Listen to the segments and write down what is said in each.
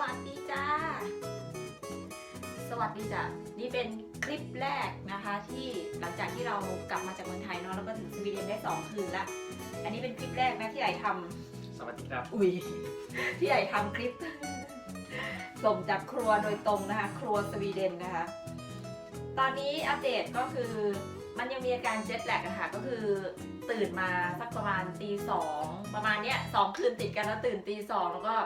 วัสดีจ้า สวัสดีจ้านี่เป็นคลิปแรกนะคะที่หลังจากที่เรากลับมาจากเมืองไทยเนาะแล้วก็ถึงสวีเดนได้ 2 คืนละอันนี้เป็นคลิปแรกนะที่ไอทำสวัสดีครับ อุ้ยที่ไอทำคลิป ส่งจากครัวโดยตรงนะคะ ครัวสวีเดนนะคะ ตอนนี้อัปเดตก็คือมันยังมีอาการเจ็ตแลกอะค่ะก็คือตื่นมาสักประมาณตีสองประมาณเนี้ยสองคืนติดกันแล้วตื่นตีสองแล้วก็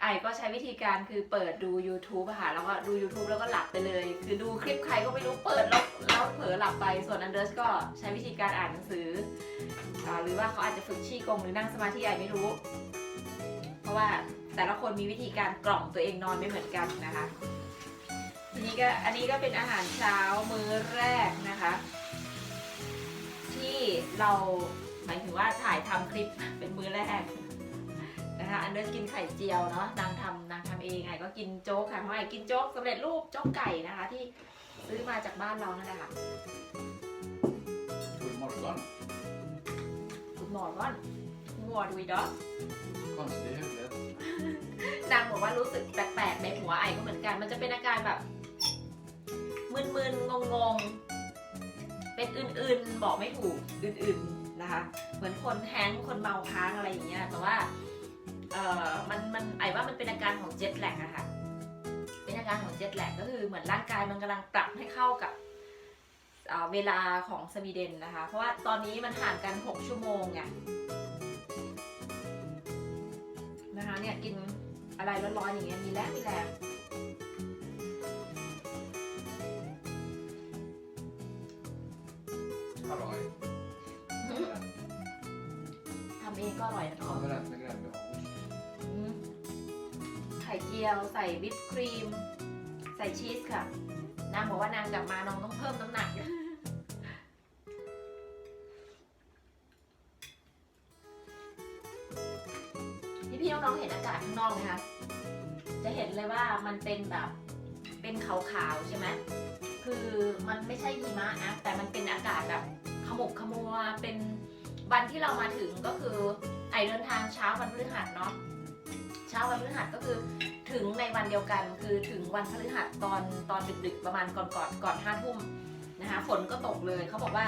ไอก็ใช้วิธีการคือเปิดดู YouTube ค่ะแล้วก็ดู YouTube แล้วก็หลับไปเลย คือดูคลิปใครก็ไม่รู้เปิดแล้วแล้วเผลอหลับไปส่วนอันเดอร์สก็ใช้วิธีการอ่านหนังสืออหรือว่าเขาอาจจะฝึกชี้กงหรือนั่งสมาธิไอไม่รู้ เพราะว่าแต่ละคนมีวิธีการกล่อมตัวเองนอนไม่เหมือนกันนะคะ ทีนี้ก็อันนี้ก็เป็นอาหารเช้ามื้อแรกนะคะ ที่เราหมายถึงว่าถ่ายทำคลิปเป็นมื้อแรก นะคะอันเดอร์กินไข่เจียวเนาะนางทำนางทำเองไงก็กินโจ๊กค่ะเพราะไงกินโจ๊กสำเร็จรูปโจ๊กไก่นะคะ ที่ซื้อมาจากบ้านเรานั่นแหละค่ะ God morgon. คุณหมอว่างัวดูดอ Konstig i huvudet. นางบอกว่ารู้สึกแปลกๆในหัวไอก็เหมือนกัน มันจะเป็นอาการแบบ มึนๆ งงๆ เป็นอื่นๆ บอกไม่ถูก อื่นๆ นะคะ เหมือนคนแฮงก์คนเมาค้างอะไรอย่างเงี้ย แต่ว่า เออมันมันไอว่ามันเป็นอาการของเจ็ตแลกอะค่ะ เป็นอาการของเจ็ตแลกก็คือเหมือนร่างกายมันกำลังปรับให้เข้ากับเอ่อเวลาของสวีเดนนะคะ เพราะว่าตอนนี้มันห่างกัน 6 ชั่วโมงไงนะคะเนี่ยกินอะไรร้อนๆอย่างเงี้ยมีแรงมีแรง Halloj. ทำเองก็อร่อยนะ Ja, men rätt med ข่เจียว ใส่วิปครีม ใส่ชีสค่ะ นางบอกว่านางกลับมาน้องต้องเพิ่มน้ำหนัก พี่พี่ๆน้องๆเห็นอากาศข้างนอกไหมคะ จะเห็นเลยว่ามันเป็นแบบเป็นขาวๆใช่ไหมคือมันไม่ใช่หิมะนะ แต่มันเป็นอากาศแบบขมุกขมัว เป็นวันที่เรามาถึงก็คือไอเดินทางเช้าวันพฤหัสเนาะ ช้าวันพฤหัสก็คือถึงในวันเดียวกัน คือถึงวันพฤหัสตอนตอนดึกๆ ประมาณก่อนก่อนก่อนห้าทุ่มนะคะฝนก็ตกเลยเขาบอกว่า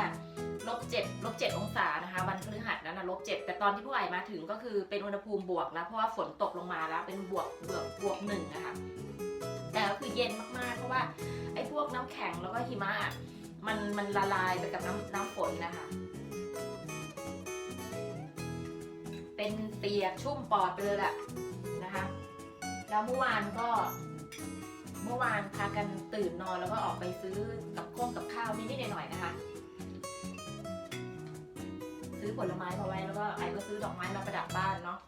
ลบเจ็ดลบเจ็ดองศานะคะวันพฤหัสนั้นนะลบเจ็ดแต่ตอนที่ผู้ใหญ่มาถึงก็คือเป็นอุณหภูมิบวกแล้วเพราะว่าฝนตกลงมาแล้วเป็นบวกบวกบวกหนึ่งนะคะแต่ก็คือเย็นมากๆ เพราะว่าไอ้พวกน้ำแข็งแล้วก็หิมะมันมันละลายไปกับน้ำน้ำฝนนะคะ เป็นเปียกชุ่มปอดไปเลยแหละ แล้วเมื่อวานก็ เมื่อวานพากันตื่นนอนแล้วก็ออกไปซื้อกับข้งกับข้าวนิดๆหน่อยๆนะคะ ซื้อผลไม้มาไว้แล้วก็ไอ้ก็ซื้อดอกไม้มาประดับบ้านเนาะ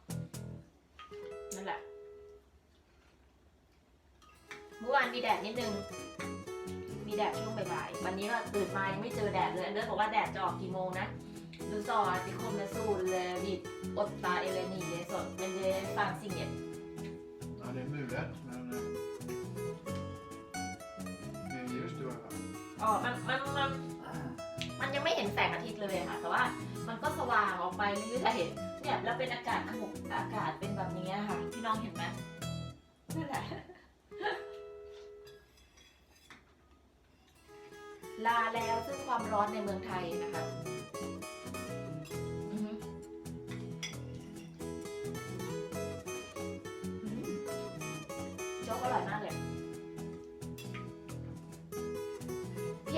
นั่นแหละเมื่อวานมีแดดนิดนึง มีแดดช่วงบ่ายๆ วันนี้ก็ตื่นมายังไม่เจอแดดเลยอันเดอร์บอกว่าแดดจะออกกี่โมงนะ Du sa att det kommer sol eh, vid åtta eller nio, så, men det fanns inget. Ja, det är mulet, men... eh, Det är ljust i alla fall. อ๋อ มัน มัน มัน มันยังไม่เห็นแสงอาทิตย์เลยค่ะ แต่ว่ามันก็สว่างออกไปเรื่อยๆเนี่ยแล้วเป็นอากาศขมุกอากาศเป็นแบบนี้ค่ะ พี่น้องเห็นไหมนั่นแหละ ลาแล้วซึ่งความร้อนในเมืองไทยนะคะ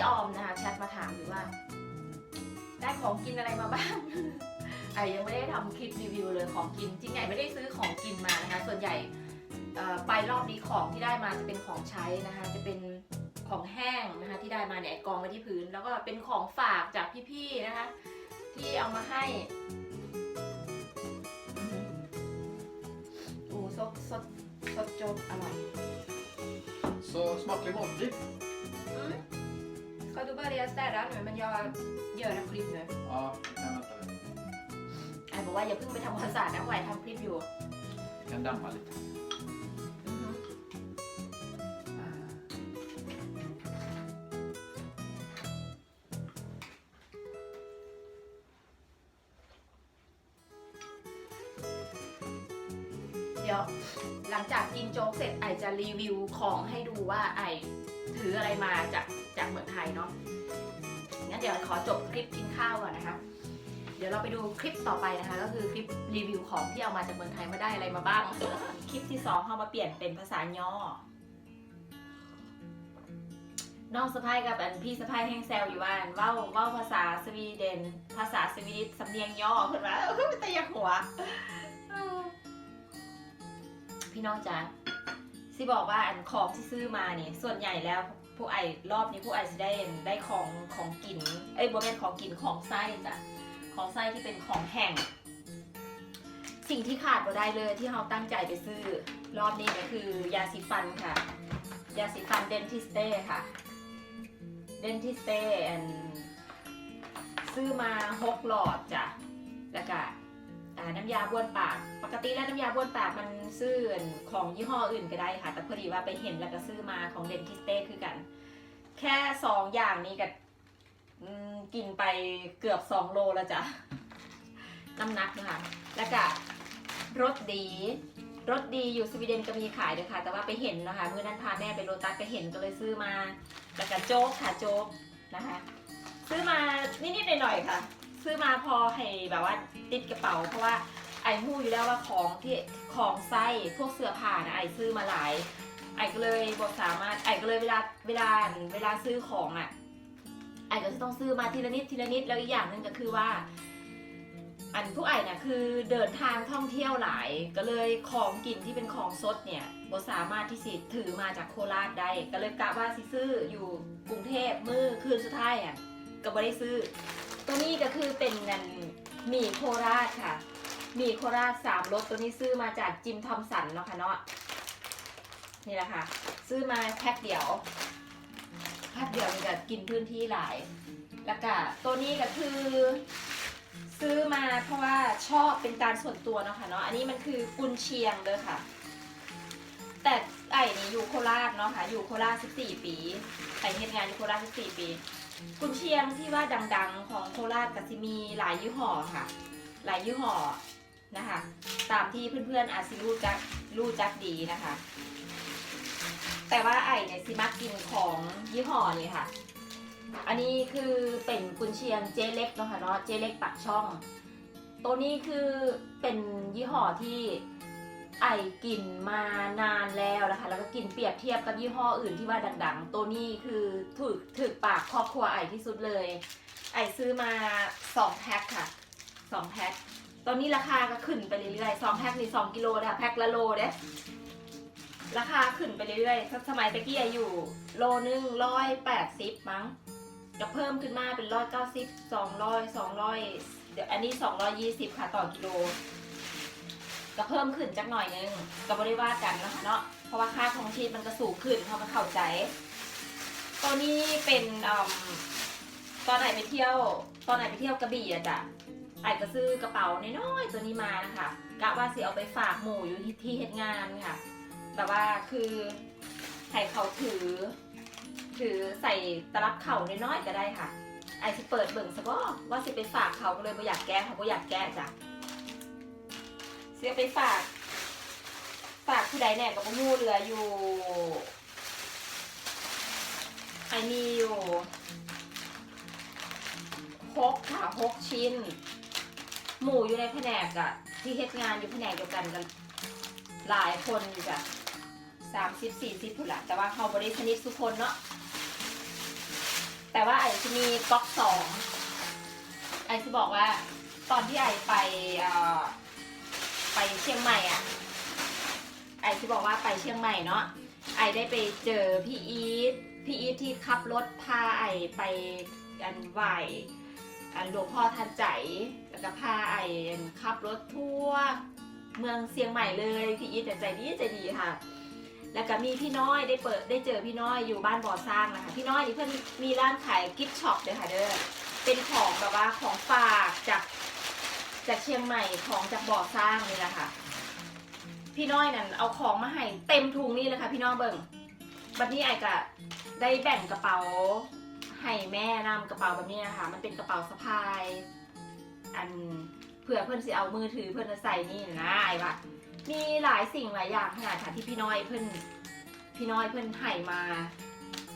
ออมนะคะแชทมาถามอยู่ว่า ได้ของกินอะไรมาบ้าง ไอยังไม่ได้ทำคลิปรีวิวเลยของกินจริงใหญ่ไม่ได้ซื้อของกินมานะคะ ส่วนใหญ่เอ่อไปรอบนี้ของที่ได้มาจะเป็นของใช้นะคะ จะเป็นของแห้งนะคะที่ได้มาเนี่ยกองไว้ที่พื้น แล้วก็เป็นของฝากจากพี่ๆนะคะ ที่เอามาให้อือหือโอ้ซดซดซดโจ๊กอร่อย Så smaklig måltid. Mm. Ska du börja städa nu men jag gör en klipp nu. Ja, jag kan vänta lite. ไอ้บอกว่าอย่าเพิ่งไปทำความสะอาดนะไหวทำคลิปอยู่ Jag kan damma lite. อือฮึเดี๋ยวดี๋ยวหลังจากกินโจ๊กเสร็จไอจะรีวิวของให้ดูว่าไอถืออะไรมาจาก จากเมืองไทยเนาะงั้นเดี๋ยวขอจบคลิปกินข้าวก่อนนะคะ เดี๋ยวเราไปดูคลิปต่อไปนะคะ ก็คือคลิปรีวิวของที่เอามาจากเมืองไทยมาได้อะไรมาบ้าง คลิปที่สองเขามาเปลี่ยนเป็นภาษาย่อน้องสะพ้ายกับอันพี่สะพ้ายแห้งแซวอยู่ว่านเว้าเว้าภาษาสวีเดน ภาษาสวีดิชสำเนียงย่อขึ้นมาเออแต่ยากหัว พี่น้องจ๋าสิบอกว่าอันของที่ซื้อมาเนี่ยส่วนใหญ่แล้ว ผู้ไอรอบนี้ผู้ไอจะได้ได้ของของกินเอ้ยบ่แม่นของกินของไส้จ้ะของไส้ที่เป็นของแห้งสิ่งที่ขาดบ่ได้เลยที่เราตั้งใจไปซื้อ รอบนี้ก็คือยาสีฟันค่ะ ยาสีฟันเดนทิสเต้ค่ะเดนทิสเต้อันซื้อมาหกหลอดจ้ะแล้วก็ น้ำยาบ้วนปาก ปกติแล้วน้ำยาบ้วนปากมันซื้อของยี่ห้ออื่นก็ได้ค่ะ แต่พอดีว่าไปเห็นแล้วก็ซื้อมาของเดนทิสเต้คือกัน แค่สองอย่างนี้ก็อืมกินไปเกือบสองโลแล้วจ้ะน้ำหนักนะคะแล้วก็รสดีรสดีอยู่สวีเดนก็มีขายด้วยค่ะ แต่ว่าไปเห็นนะคะเมื่อนั้นพาแม่ไปโรตัสไปเห็นก็เลยซื้อมาแล้วก็โจ๊กค่ะโจ๊กนะคะ ซื้อมานิดๆหน่อยๆค่ะ ซื้อมาพอให้แบบว่าติดกระเป๋า เพราะว่าไอ้หู้อยู่แล้วว่าของที่ของไส้พวกเสื้อผ้านะไอ้ซื้อมาหลาย ไอ้ก็เลยบอกสามารถไอ้ก็เลยเวลาเวลาเวลาซื้อของอะไอ้ก็จะต้องซื้อมาทีละนิดทีละนิดแล้วอีกอย่างหนึ่งก็คือว่า อันผู้ไอ้เนี่ยคือเดินทางท่องเที่ยวหลาย ก็เลยของกินที่เป็นของสดเนี่ยบ่สามารถที่สิถือมาจากโคราชได้ ก็เลยกะว่าสิซื้ออยู่กรุงเทพมือคืนสุดท้ายอะก็บ่ได้ซื้อ ตัวนี้ก็คือเป็นนันหมี่โคราชค่ะหมี่โคราชสามรสตัวนี้ซื้อมาจากจิมทอมสันเนาะค่ะเนาะนี่แหละค่ะ ซื้อมาแพ็คเดียวแพ็คเดียวนี่ก็กินพื้นที่หลาย แล้วก็ตัวนี้ก็คือ ซื้อมาเพราะว่าชอบเป็นการส่วนตัวเนาะค่ะเนาะอันนี้มันคือกุนเชียงเด้อค่ะ แต่ไอ้นี่อยู่โคราชเนาะค่ะอยู่โคราช14ปีไอเฮ็ดงานอยู่โคราช14ปี กุนเชียงที่ว่าดังๆของโคราชก็จะมีหลายยี่ห้อค่ะ หลายยี่ห้อนะคะ ตามที่เพื่อนๆอาจสิรู้จักรู้จักดีนะคะ แต่ว่าไอ้เนี่ยสิมักกินของยี่ห้อนี้ค่ะ อันนี้คือเป็นกุนเชียงเจเล็กเนาะค่ะเนาะเจเล็กปักช่อง ตัวนี้คือเป็นยี่ห้อที่ ไอกินมานานแล้วนะคะ แล้วก็กินเปรียบเทียบกับยี่ห้ออื่นที่ว่าดังๆ ตัวนี้คือถูกถึกปากครอบครัวไอที่สุดเลย ไอซื้อมา2แพ็คค่ะ2แพ็คตอนนี้ราคาก็ขึ้นไปเรื่อยๆ2แพ็คนี่2กิโลนะคะแพ็คละโลเด้ราคาขึ้นไปเรื่อยๆ สมัยตะกี้อยู่ โลนึงร้อยแปดสิบมั้งจะเพิ่มขึ้นมาเป็นร้อยเก้าสิบสองร้อยสองร้อยเดี๋ยวอันนี้สองร้อยยี่สิบค่ะต่อกิโล ก็เพิ่มขึ้นจักหน่อยนึงก็ไม่ได้ว่ากันนะคะเนาะเพราะว่าค่าของชีพมันก็สูงขึ้นเขามาเข้าใจ ตัวนี้เป็นอตอนไหนไปเที่ยว ตอนไหนไปเที่ยวกระบี่อะจ้ะไอ้ก็ซื้อกระเป๋าน้อยๆตัวนี้มานะคะกะว่าสิเอาไปฝากหมู่อยู่ที่ที่เฮ็ดงานค่ะ แต่ว่าคือให้เขาถือ ถือใส่ตลับเข่าน้อยๆก็ได้ค่ะไอ้สิเปิดเบิ่งซะก็ว่าสิไปฝากเขาก็เลยไม่อยากแก้เขาก็อยากแก้จ้ะ สียไปฝาก ฝากผู้ใดแน่กับมูเหลืออยู่ไอมีอยู่หกค่ะหกชิ้น หมูอยู่ในแผนกอะที่เฮ็ดงานอยู่แผนกเดียวกันกันหลายคนอยู่จ้ะสามสิบสี่สิบผู้ละแต่ว่าเขาบริสนิททุกคนเนาะแต่ว่าไอจะมีก๊อกสองไอจะบอกว่า ตอนที่ไอไปอ่อ ไปเชียงใหม่อะ ไอจะบอกว่าไปเชียงใหม่เนาะ ไอได้ไปเจอพี่อีท พี่อีทที่ขับรถพาไอไปอันไหวอันหลวงพ่อทันใจแล้วก็พาไอขับรถทั่วเมืองเชียงใหม่เลยพี่อีทแต่ใจดีใจดีค่ะ แล้วก็มีพี่น้อยได้เปิดได้เจอพี่น้อยอยู่บ้านบ่อสร้างนะคะพี่น้อยนี่เพื่อนมีร้านขายกิฟต์ช็อปเลยค่ะเด้อเป็นของแบบว่าของฝากจาก จากเชียงใหม่ของจากบ่อสร้างนี่แหละค่ะ พี่น้อยนั่นเอาของมาให้เต็มถุงนี่เลยค่ะ พี่น้องเบิ่งบัดนี้ไอ้ก็ได้แบ่งกระเป๋าให้แม่นำกระเป๋าแบบนี้นะคะมันเป็นกระเป๋าสะพาย อันเผื่อเพื่อนสิเอามือถือเพื่อนจะใส่นี่นะไอ้ว่ามีหลายสิ่งหลายอย่างขนาดค่ะที่พี่น้อยเพื่อนพี่น้อยเพื่อนให้มา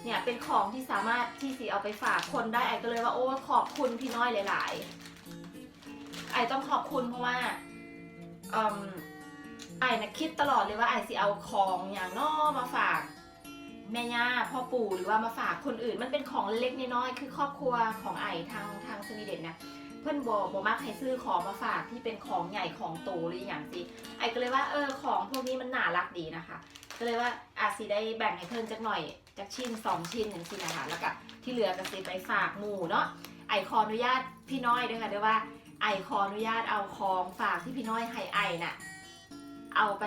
เนี่ยเป็นของที่สามารถที่สิเอาไปฝากคนได้ไอ้ก็เลยว่าโอ้ขอบคุณพี่น้อยหลาย ๆ ไอต้องขอบคุณเพราะว่าอไอนะคิดตลอดเลยว่าไอสิเอาของอย่างนอมาฝากแม่ย่าพ่อปู่หรือว่ามาฝากคนอื่น มันเป็นของเล็กๆน้อยๆคือครอบครัวของไอทางทางสวีเดนนะเพื่อนบอกบอกมักให้ซื้อของมาฝากที่เป็นของใหญ่ของโตหรืออย่างสิไอก็เลยว่าเออของพวกนี้มันน่ารักดีนะคะ ก็เลยว่าอาจสิได้แบ่งให้เพิ่อนจักหน่อยจักชิ้นสองชิ้นอย่างสินะคะแล้วก็ที่เหลือก็สิไปฝากหมู่เนาะไอขออนุญาตพี่น้อยด้วยค่ะด้วยว่า ไอขออนุญาตเอาของฝากที่พี่น้อยให้ไอน่ะ เอาไป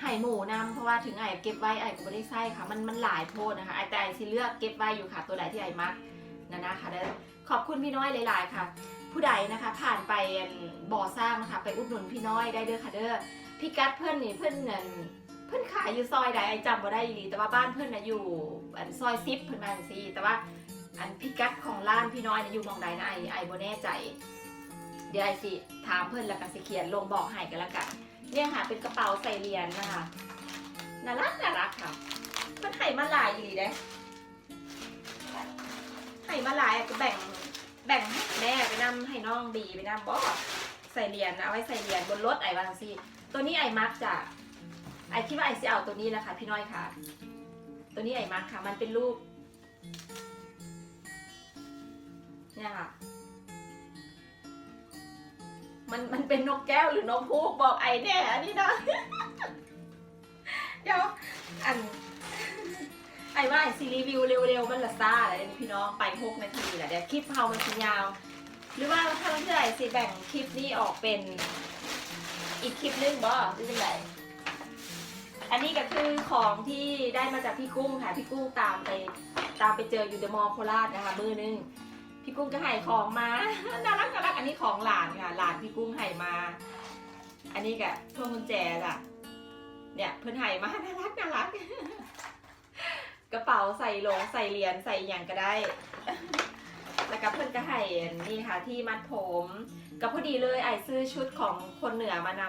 ให้หมู่นำเพราะว่าถึงไอเก็บไว้ไอก็ไม่ได้ใส่ค่ะ มันมันหลายโพดนะคะไอแต่ไอสิเลือกเก็บไว้อยู่ค่ะ ตัวไหนที่ไอมักนะนะคะเด้อขอบคุณพี่น้อยหลาย ๆ ค่ะ ผู้ใดนะคะ ผ่านไปบ่อสร้างนะคะ ไปอุดหนุนพี่น้อยได้เด้อค่ะเด้อพี่กัดเพื่อนนี่เพื่อนนั่นเพื่อนขายอยู่ซอยใดไอจำบ่ได้อีหลีแต่ว่าบ้านเพื่อนนะอยู่อันซอยซิปเพื่อนมาจังซี่แต่ว่าอันพิกัดของร้านพี่น้อยนะอยู่มองใดนะไอไอบ่แน่ใจ ดี๋ยวไอสิถามเพื่อนแล้วก็สิเขียนลงบอกให้กันและกัน เนี่ยค่ะเป็นกระเป๋าใส่เหรียญนะคะน่ารักน่ารักค่ะเพื่อนให้มาหลายอีหลีเด้ให้มาหลายก็แบ่งแบ่งให้แม่ไปนำให้น้องบีไปนำบ่ใส่เหรียญเอาไว้ใส่เหรียญบนรถไอวาจังซี่ตัวนี้ไอมักจะไอคิดว่าไอจะเอาตัวนี้แหละค่ะพี่น้อยค่ะ ตัวนี้ไอมาร์คค่ะ มันเป็นรูปเนี่ยค่ะ มันมันเป็นนกแก้วหรือนกพูกบอกไอแน่อันนี้นะเดี๋ยวอันไอว่าไอซีรีวิวเร็วๆมันละซ่าอะไรพี่น้องไปหกนาทีแหละเดี๋ยวคลิปเฮามันสิยาว หรือว่าถ้าเราที่ไหนสิแบ่งคลิปนี้ออกเป็นอีกคลิปนึงบ่หรือเป็นไรอันนี้ก็คือของที่ได้มาจากพี่กุ้งค่ะพี่กุ้งตามไปตามไปเจออยู่เดอะมอลล์โคราชนะคะมือนึง พี่กุ้งก็ให้ของมา น่ารักน่ารักอันนี้ของหลานค่ะ หลานพี่กุ้งให้มา อันนี้ก็พวงกุญแจจ้ะเนี่ยเพื่อนให้มา น่ารักน่ารัก กระเป๋าใส่ลงใส่เหรียญใส่อย่างก็ได้ แล้วก็เพื่อนก็ให้นี่ค่ะ ที่มัดผมก็พอดีเลยไอซื้อชุดของคนเหนือมาน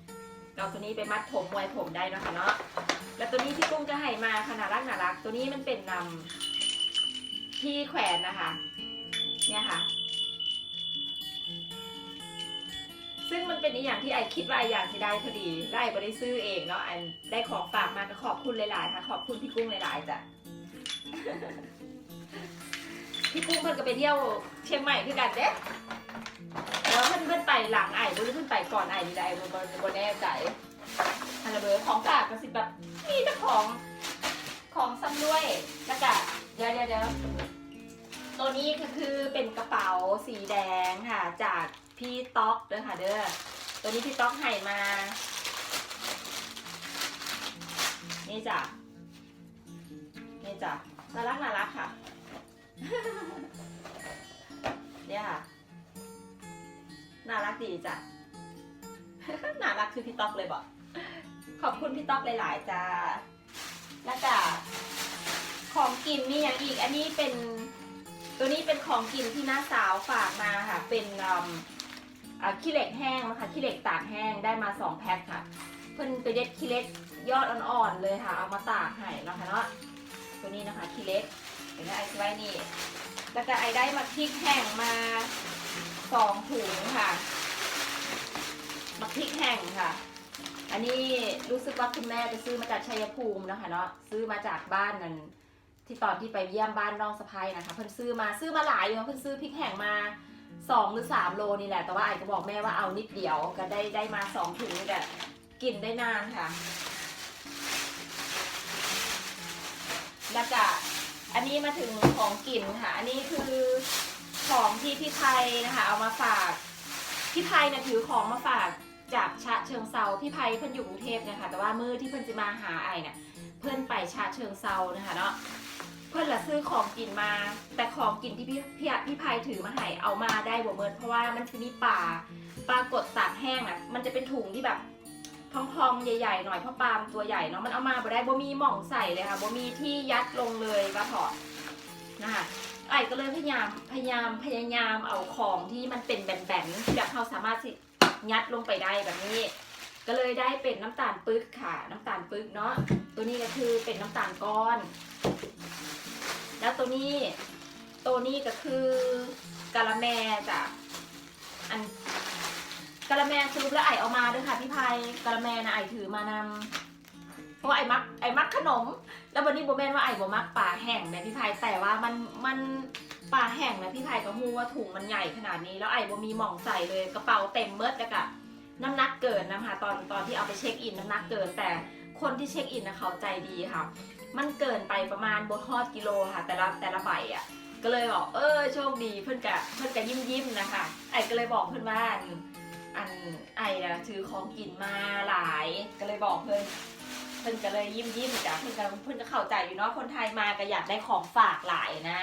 ำเอาตัวนี้ไปมัดผมมวยผมได้นะคะเนาะ แล้วตัวนี้พี่กุ้งก็ให้มาขนารักน่ารัก ตัวนี้มันเป็นนำที่แขวนนะคะ เนี่ยค่ะ ซึ่งมันเป็นอีกอย่างที่ไอคิดว่าไออยากจะได้พอดีและไอได้ซื้อเองเนาะไอได้ของฝากมาก็ขอบคุณหลายๆค่ะ ขอบคุณพี่กุ้งหลายๆจ้ะพี่กุ้งเพิ่นก็ไปเที่ยวเชียงใหม่คือกันเด้แล้วเพื่นเพื่นไปหลังไอ้บ่หรือเพื่นไปก่อนไอ้ดีได้บนบนบนแน่ใจอันละเบอร์ของฝากก็สิแบบมีแต่ของของซ้ำด้วยแล้วก็เดี๋ยวเดี๋ยวเดี๋ยว ตัวนี้ก็คือเป็นกระเป๋าสีแดงค่ะ จากพี่ต๊อกเด้อค่ะเด้อ ตัวนี้พี่ต๊อกให้มา นี่จ้ะ นี่จ้ะน่ารักน่ารักค่ะ เนี่ยค่ะ น่ารักดีจ้ะ น่ารักคือพี่ต๊อกเลยบอก ขอบคุณพี่ต๊อกหลาย ๆจ้าแล้วก็ของกินมีอย่างอีก อันนี้เป็น ตัวนี้เป็นของกินที่น้าสาวฝากมาค่ะ เป็นอืมอ่าขี้เหล็กแห้งนะคะขี้เหล็กตากแห้งได้มาสองแพ็คค่ะ เพิ่นไปเด็ดขี้เหล็กยอดอ่อนๆเลยค่ะ เอามาตากให้นะคะเนาะตัวนี้นะคะขี้เหล็กเห็นไหมไอซไว้นี่ แล้วก็ไอได้มาพริกแห้งมาสองถุงค่ะ มาพริกแห้งค่ะ อันนี้รู้สึกว่าคุณแม่จะซื้อมาจากชัยภูมินะคะเนาะซื้อมาจากบ้านนั้น ที่ตอนที่ไปเยี่ยมบ้านน้องสะพายนะคะ เพิ่นซื้อมาซื้อมาหลายอยู่นะเพิ่นซื้อพริกแห้งมาสองหรือสามโลนี่แหละ แต่ว่าไอ้ก็บอกแม่ว่าเอานิดเดียวก็ได้ได้มาสองถุงนี่แหละกินได้นานค่ะ แล้วก็อันนี้มาถึงของกินค่ะ อันนี้คือของที่พี่ไพนะคะ เอามาฝากพี่ไพนะถือของมาฝากจากชะเชิงเซาพี่ไพเพิ่นอยู่กรุงเทพนะคะแต่ว่ามือที่เพิ่นจะมาหาไอเนี่ยเพิ่นไปชะเชิงเซานะคะเนาะ เพื่อนละซื้อของกินมา แต่ของกินที่พี่พี่พี่ไพถือมาให้เอามาได้บ่เมินเพราะว่ามันจะมีปลาปลากดตากแห้งอะ มันจะเป็นถุงที่แบบพองๆ ใหญ่ๆ หน่อยเพราะปลาตัวใหญ่เนาะมันเอามาบ่ได้บ่มีหม่องใส่เลยค่ะบ่มีที่ยัดลงเลยว่าถอดนะคะไอ้ก็เลยพยายามพยายามพยายามเอาของที่มันเป็นแบนๆที่แบบเราสามารถยัดลงไปได้แบบนี้ ก็เลยได้เป็นน้ำตาลปึกค่ะ น้ำตาลปึกเนาะตัวนี้ก็คือเป็นน้ำตาลก้อน แล้วตัวนี้ ตัวนี้ก็คือกะละแมจ้ะอันกะละแมสรุปแล้วไอเอามาด้วยค่ะพี่พายกะละแมนะไอถือมานำเพราะว่าไอมักไอมักขนม แล้ววันนี้โบแมนว่าไอโบมักปลาแห้งนะพี่พายแต่ว่ามันมันปลาแห้งนะพี่พายก็ฮู้ว่าถุงมันใหญ่ขนาดนี้ แล้วไอโบมีหม่องใส่เลยกระเป๋าเต็มเมิดแล้วก็ น้ำหนักเกินนะคะตอนตอนที่เอาไปเช็คอินน้ำหนักเกิน แต่คนที่เช็คอินนะเขาใจดีค่ะ มันเกินไปประมาณบนทอดกิโลค่ะ แต่ละแต่ละใบอะก็เลยบอกเออโชคดีเพื่อนกะเพื่อนกะยิ้มยิ้มนะคะไอ้ก็เลยบอกเพื่อนว่าอันอันไอ้นะถือของกินมาหลายก็เลยบอกเพื่อนเพื่อนก็เลยยิ้มยิ้มจ้ะเพื่อนก็เพื่อนก็เข้าใจอยู่เนาะคนไทยมาก็อยากได้ของฝากหลายนะ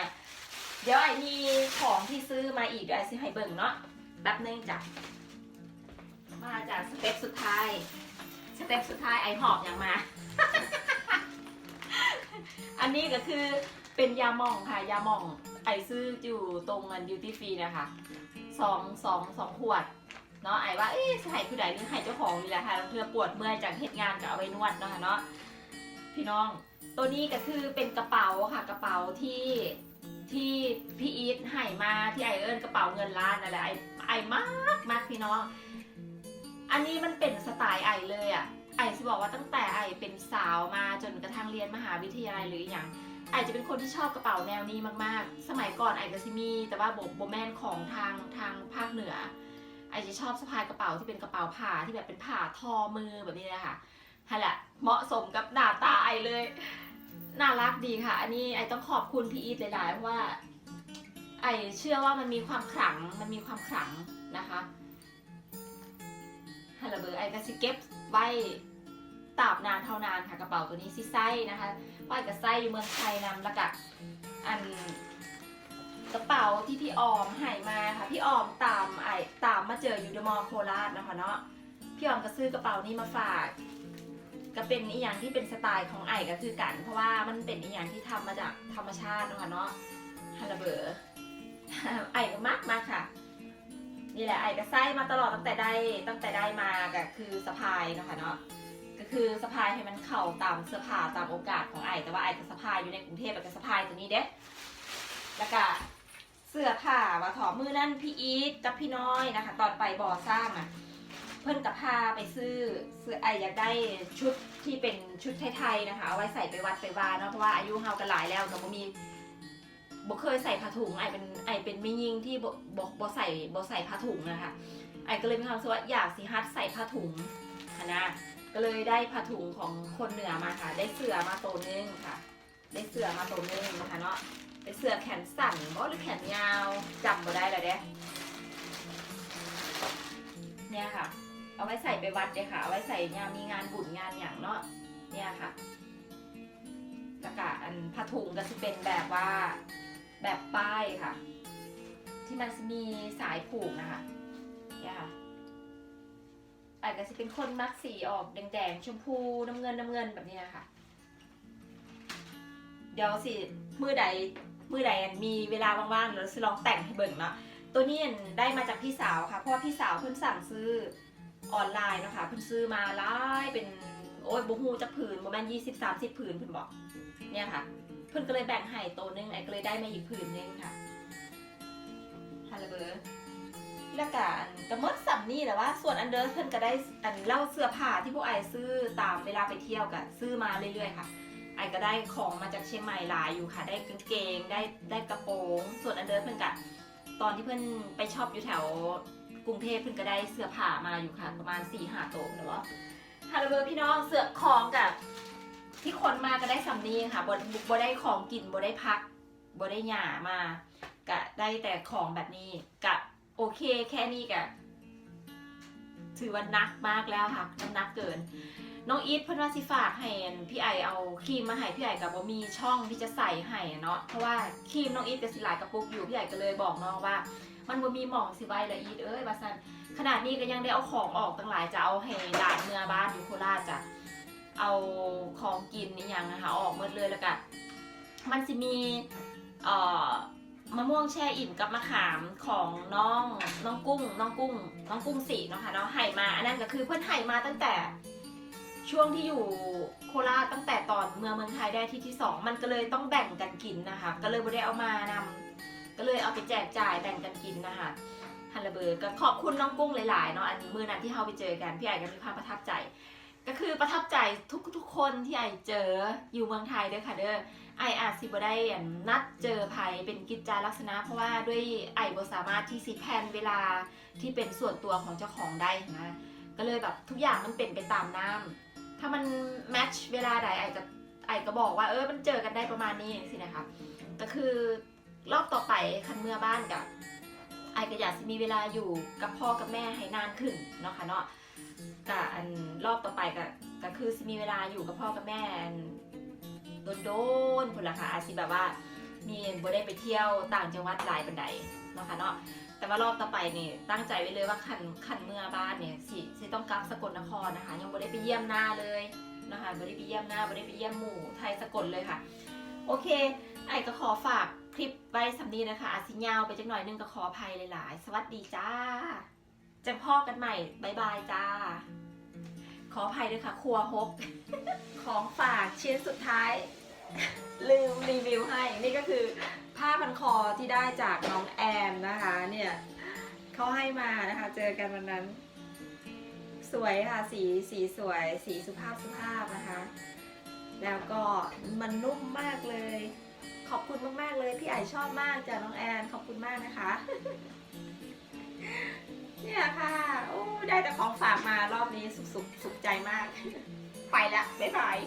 เดี๋ยวไอ้มีของที่ซื้อมาอีกเดี๋ยวไอ้ซื้อให้เบิ่งเนาะแป๊บนึงจ้ะ มาจากสเต็ปสุดท้าย สเต็ปสุดท้ายไอหอบอย่างมา อันนี้ก็คือเป็นยาหม่องค่ะยาหม่องไอซื้ออยู่ตรงมันดิวตี้ฟรีนะคะสองสองสองขวดเนาะไอว่าเอ๊ะจะให้ผู้ใดหรือให้เจ้าของนี่แหละค่ะเพื่อปวดเมื่อยจากเหตุงานก็เอาไว้นวดเนาะค่ะเนาะพี่น้องตัวนี้ก็คือเป็นกระเป๋าค่ะกระเป๋าที่ที่พี่อีทให้มาที่ไอเอิญกระเป๋าเงินล้านนั่นแหละไอไอมากมากพี่น้อง อันนี้มันเป็นสไตล์ไอเลยอะไอจะบอกว่าตั้งแต่ไอเป็นสาวมาจนกระทั่งเรียนมหาวิทยาลัยหรืออย่างไอจะเป็นคนที่ชอบกระเป๋าแนวนี้มากๆ สมัยก่อนไอก็ซิมี แต่ว่าโบโบแมนของทางทางภาคเหนือ ไอจะชอบสะพายกระเป๋าที่เป็นกระเป๋าผ้าที่แบบเป็นผ้าทอมือแบบนี้นะคะนั่นแหละเหมาะสมกับหน้าตาไอเลย น่ารักดีค่ะ อันนี้ไอต้องขอบคุณพี่อีทหลายๆเพราะว่า ไอเชื่อว่ามันมีความขลังมันมีความขลังนะคะ ฮัลโหลเบอร์ไอก็สิเก็บไว้ตราบนานเท่านานค่ะกระเป๋าตัวนี้ซิไซนะคะป้ายกับไส้อยู่เมืองไทยนำแล้วก็อันกระเป๋าที่พี่ออมให้มาค่ะพี่ออมตามไอตามมาเจออยู่เดมอลล์โคราชนะคะเนาะพี่ออมก็ซื้อกระเป๋านี้มาฝาก ก็เป็นอีอย่างที่เป็นสไตล์ของไอก็คือกัน เพราะว่ามันเป็นอีอย่างที่ทำมาจากธรรมชาตินะคะเนาะฮัลโหลเบอร์ไอก็มากมากค่ะ นี่แหละไอ้ก็ไส้มาตลอดตั้งแต่ได้ตั้งแต่ได้มาก็คือสะพายนะคะเนาะก็คือสะพายให้มันเข่าตามเสื้อผ้าตามโอกาสของไอ้แต่ว่าไอ้ก็สะพายอยู่ในกรุงเทพแล้ก็สะพายตัวนี้เด้แล้วก็เสื้อผ้าว่าถอมือนั่นพี่อีทกับพี่น้อยนะคะ ตอนไปบ่อสร้างอะเพื่อนกับพาไปซื้อซื้อไออยากได้ชุดที่เป็นชุดไทยๆนะคะเอาไว้ใส่ไปวัดไปวาเนาะเพราะว่าอายุเฮากันหลายแล้วก็บ่มี บ่เคยใส่ผ้าถุงไอเป็นไอเป็นไม่ยิงที่บ่บ่บ่ใส่บ่ใส่ผ้าถุงนะคะไอก็เลยมีความรู้สึกว่าอยากสิฮัดใส่ผ้าถุงค่ะนะก็เลยได้ผ้าถุงของคนเหนือมาค่ะ ได้เสื้อมาตัวนึงค่ะ ได้เสื้อมาตัวนึงนะคะเนาะเป็นเสื้อแขนสั้นบ่หรือแขนยาวจำบ่ได้เลยเด้เนี่ยค่ะ เอาไว้ใส่ไปวัดเลยค่ะ เอาไว้ใส่ยามมีงานบุญงานอย่างเนาะเนี่ยค่ะกระกะอันผ้าถุงก็จะเป็นแบบว่า แบบป้ายค่ะ ที่มันจะมีสายผูกนะคะเนี่ยค่ะอาจจะเป็นคนมักสีออกแดงๆชมพูน้ำเงินน้ำเงินแบบนี้นะคะเดี๋ยวสิมือใดมือใดอันมีเวลาว่างๆเราจะลองแต่งให้เบิ่งเนาะตัวนี้ได้มาจากพี่สาวค่ะเพราะว่าพี่สาวเพิ่นสั่งซื้อออนไลน์นะคะเพิ่นซื้อมาหลายเป็นโอ้ยบ่ฮู้จักผืนประมาณ20 30ผืนเพิ่นบอกเนี่ยค่ะ เพิ่นก็เลยแบ่งให้ตัวนึงไอ้ก็เลยได้มาอีกผืนนึงค่ะฮัลโหลเบอร์แล้วก็อันก็หมดสัมนี่แหละว่า ส่วนอันเดอร์เพิ่นก็ได้อันเล่าเสื้อผ้าที่พวกไอซื้อตามเวลาไปเที่ยวก็ซื้อมาเรื่อยๆ ค่ะ ไอก็ได้ของมาจากเชียงใหม่หลายอยู่ค่ะ ได้กางเกงได้ได้กระโปรง ส่วนอันเดอร์เพิ่นก็ตอนที่เพิ่นไปชอปอยู่แถวกรุงเทพเพิ่นก็ได้เสื้อผ้ามาอยู่ค่ะ ประมาณ4ี่ห้าตัวเนาะฮัลโหลเบอร์พี่น้องเสื้อของกับ ที่คนมาก็ได้สัมนี่ค่ะบ่บ่ได้ของกินบ่ได้พักบ่ได้หย่ามากะได้แต่ของแบบนี้กะโอเคแค่นี้ก็ถือว่านักมากแล้วค่ะน้ำหนักเกิน น้องอีทเพิ่อนว่าสิฝากให้อันพี่ไอเอาครีมมาให้พี่ไอกับว่ามีช่องที่จะใส่ให้เนาะเพราะว่าครีมน้องอีทกับสิหลายกระปุกอยู่พี่ไอก็เลยบอกน้องว่า มันบ่มีหมองสิไว้ละอีทเอ้ยว่าซันขนาดนี้ก็ยังได้เอาของออกตั้งหลายจะเอาให้หลานเมื่อบ้านอยู่โคราชจ้ะ เอาของกินนี่ยังนะคะออกหมดเลยแล้วก็มันสิมีเอ่อมะม่วงแช่อิ่มกับมะขามของน้องน้องกุ้ง น้องกุ้ง น้องกุ้งสีเนาะค่ะเนาะไห่มาอันนั้นก็คือเพื่อนไห่มาตั้งแต่ช่วงที่อยู่โคราชตั้งแต่ตอนเมืองเมืองไทยได้ที่ที่สองมันก็เลยต้องแบ่งกันกินนะคะ ก็เลยไม่ได้เอามานำก็เลยเอาไปแจกจ่ายแบ่งกันกินนะคะฮันระเบิร์ก็ขอบคุณน้องกุ้งหลายๆเนาะอันนี้มือนั้นที่เราไปเจอกันพี่ไอ้ก็มีความประทับใจ ก็คือประทับใจทุกทุกๆคนที่ไอเจออยู่เมืองไทยเด้อค่ะเด้อไออาจสิบ่ได้อันนัดเจอภัยเป็นกิจจาลักษณะ เพราะว่าด้วยไอบ่สามารถที่สิแพนเวลาที่เป็นส่วนตัวของเจ้าของได้นะก็เลยแบบทุกอย่างมันเป็นไปตามน้ำถ้ามันแมทช์เวลาใดไอก็ไอก็บอกว่าเออมันเจอกันได้ประมาณนี้สินะคะก็คือรอบต่อไปคันเมื่อบ้านกับไอก็อยากมีเวลาอยู่กับพ่อกับแม่ให้นานขึ้นเนาะค่ะเนาะ ก็อันรอบต่อไปก็ก็คือมีเวลาอยู่กับพ่อกับแม่อันโดนๆพุ่นละค่ะอาจสิแบบว่า มีบ่ได้ไปเที่ยวต่างจังหวัดหลายปันใดเนาะค่ะเนาะแต่ว่ารอบต่อไปนี่ตั้งใจไว้เลยว่าคันคันเมื่อบ้านเนี่ยสิสิต้องกลับสกลนครนะคะ ยังบ่ได้ไปเยี่ยมหน้าเลยนะคะบ่ได้ไปเยี่ยมหน้าบ่ได้ไปเยี่ยมหมู่ไทยสกลเลยค่ะ โอเค ไอ้ก็ขอฝากคลิปไว้สำนีนะคะอาจสิยาวไปจักหน่อยนึงก็ขออภัยหลายๆ สวัสดีจ้า จะพ่อกันใหม่บายบายจ้า ขออภัยด้วยค่ะ ครัวฮก ของฝากชิ้นสุดท้าย ลืมรีวิวให้ นี่ก็คือ ผ้าพันคอที่ได้จากน้องแอนนะคะ เนี่ยเขาให้มานะคะ เจอกันวันนั้น สวยค่ะ สีสีสวย สีสุภาพสุภาพนะคะ แล้วก็มันนุ่มมากเลย ขอบคุณมาก ๆ เลย พี่ไอชอบมากจ้ะน้องแอน ขอบคุณมากนะคะ เนี่ยค่ะโอ้ได้แต่ของฝากมารอบนี้สุขสุขสุขใจมาก ไปละบ๊ายบาย